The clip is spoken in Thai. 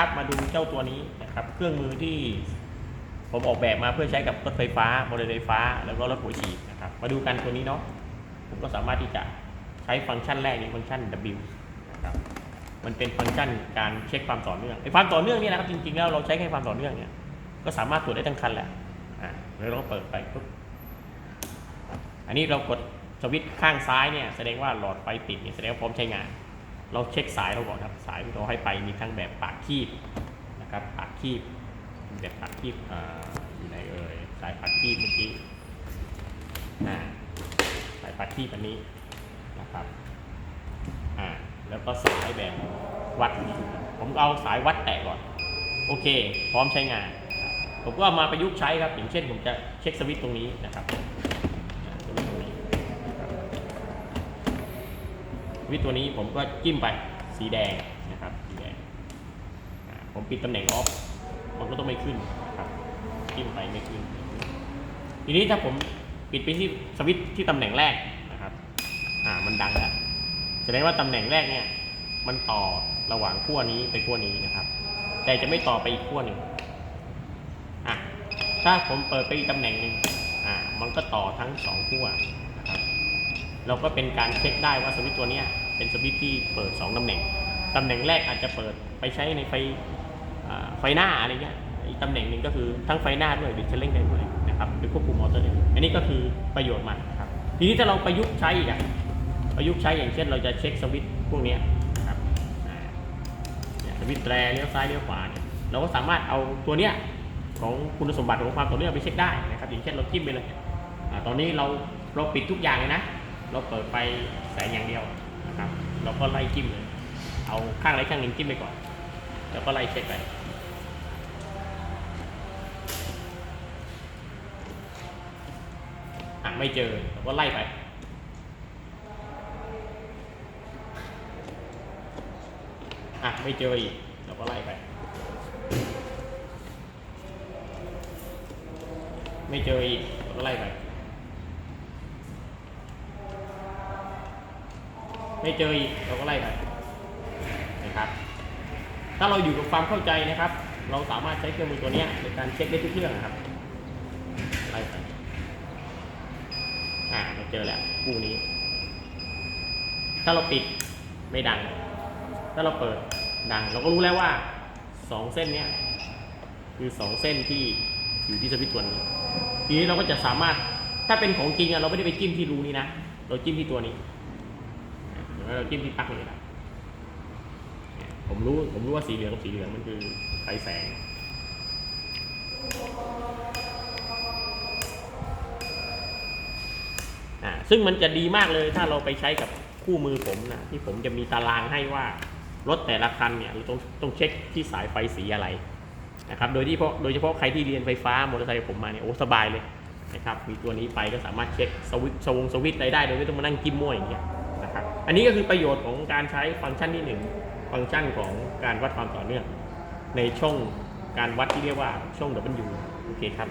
ครับมาดูเจ้าตัวนี้นะครับเครื่องมือที่ผมออกแบบมาเพื่อใช้กับรถไฟฟ้ามอเตอร์ไฟฟ้า แล้วก็รถหัวฉีดนะครับมาดูกันตัวนี้เนาะผมก็สามารถที่จะใช้ฟังก์ชันแรกในฟังก์ชัน W นะครับมันเป็นฟังก์ชันการเช็คความต่อเนื่องไอ้ความต่อเนื่องนี่นะครับจริงๆแล้วเราใช้แค่ความต่อเนื่องเนี่ยก็สามารถตรวจได้ทั้งคันแหละอ่าแล้วเราก็เปิดไปปุ๊บอันนี้เรากดสวิตช์ข้างซ้ายเนี่ยแสดงว่าหลอดไฟติดเนี่ยแสดงว่าพร้อมใช้งาน เราเช็คสายเราก่อนครับสายที่เราให้ไปมีทั้งแบบปากคีบนะครับปากคีบแบบปากคีบอ่าอยู่ไหนเอ่ยสายปากคีบเมื่อกี้อ่าสายปากคีบอันนี้นะครับอ่าแล้วก็สายแบบวัดผมเอาสายวัดแตะก่อน โอเค พร้อมใช้งาน ผมก็เอามาประยุกต์ใช้ครับอย่างเช่น ผมจะเช็คสวิตช์ตรงนี้นะครับ วิตัวนี้ผมก็จิ้มไปสีแดงนะครับสีแดงผมปิดตำแหน่งออฟมันก็ต้องไม่ขึ้นนะครับจิ้มไปไม่ขึ้น ทีนี้ถ้าผมปิดไปที่สวิตที่ตำแหน่งแรกนะครับอ่ามันดังแล้วแสดงว่าตำแหน่งแรกเนี่ยมันต่อระหว่างขั้วนี้ไปขั้วนี้นะครับ แต่จะไม่ต่อไปอีกขั้วหนึ่งอะถ้าผมเปิดไปอีกตำแหน่งหนึ่งอ่ามันก็ต่อทั้งสองขั้ว เราก็เป็นการเช็คได้ว่าสวิตช์ตัวนี้เป็นสวิตช์ที่เปิด 2ตำแหน่งตำแหน่งแรกอาจจะเปิดไปใช้ในไฟไฟหน้าอะไรเงี้ยอีกตำแหน่งหนึ่งก็คือทั้งไฟหน้าด้วยหรือเชลเล่งได้ด้วยนะครับหรือควบคุมมอเตอร์ได้อันนี้ก็คือประโยชน์มันครับทีนี้ถ้าเราประยุกต์ใช้อีกอะประยุกต์ใช้อย่างเช่น เราจะเช็คสวิตช์พวกนี้นะครับสวิตช์แตรเลี้ยวซ้ายเลี้ยวขวาเนี่ยเราก็สามารถเอาตัวเนี้ยของคุณสมบัติของความต่อเนื่องไปเช็คได้นะครับอย่างเช่นเราจิ้มไปเลยตอนนี้เราเราปิดทุกอย่างเลยนะ เราเปิดไฟแสงอย่างเดียวนะครับ เราก็ไล่จิ้มเลย เอาข้างใดข้างหนึ่งจิ้มไปก่อน แล้วก็ไล่เช็คไปอะไม่เจอเราก็ไล่ไปอะไม่เจออีกเราก็ไล่ไป ไม่เจออีกเราก็ไล่ไป ไม่เจออีกเราก็ไล่ไปนะครับ ถ้าเราอยู่กับความเข้าใจนะครับ เราสามารถใช้เครื่องมือตัวนี้ในการเช็คได้ทุกเรื่องนะครับไล่ไปอ่าเราเจอแล้วคู่นี้ ถ้าเราปิดไม่ดัง ถ้าเราเปิดดัง เราก็รู้แล้วว่าสองเส้นเนี้ยคือสองเส้นที่อยู่ที่สวิตช์ตัวนี้ทีนี้เราก็จะสามารถถ้าเป็นของจริงอะเราไม่ได้ไปจิ้มที่รูนี้นะ เราจิ้มที่ตัวนี้ เราจิ้มที่ปลั๊กเลยนะผมรู้ผมรู้ว่าสีเหลืองกับสีเหลืองมันคือไฟแสงอ่าซึ่งมันจะดีมากเลยถ้าเราไปใช้กับคู่มือผมนะที่ผมจะมีตารางให้ว่ารถแต่ละคันเนี่ยเราต้องต้องเช็คที่สายไฟสีอะไรนะครับโดยที่เพราะโดยเฉพาะใครที่เรียนไฟฟ้ามอเตอร์ไซค์ผมมาเนี่ยโอ้สบายเลยนะครับมีตัวนี้ไปก็สามารถเช็คสวิตช์สวงสวิตช์อะไรได้โดยไม่ต้องมานั่งจิ้มมั่วอย่างเงี้ย อันนี้ก็คือประโยชน์ของการใช้ฟังก์ชันที่หนึ่งฟังก์ชันของการวัดความต่อเนื่อง ในช่องการวัดที่เรียกว่าช่อง W โอเคครับ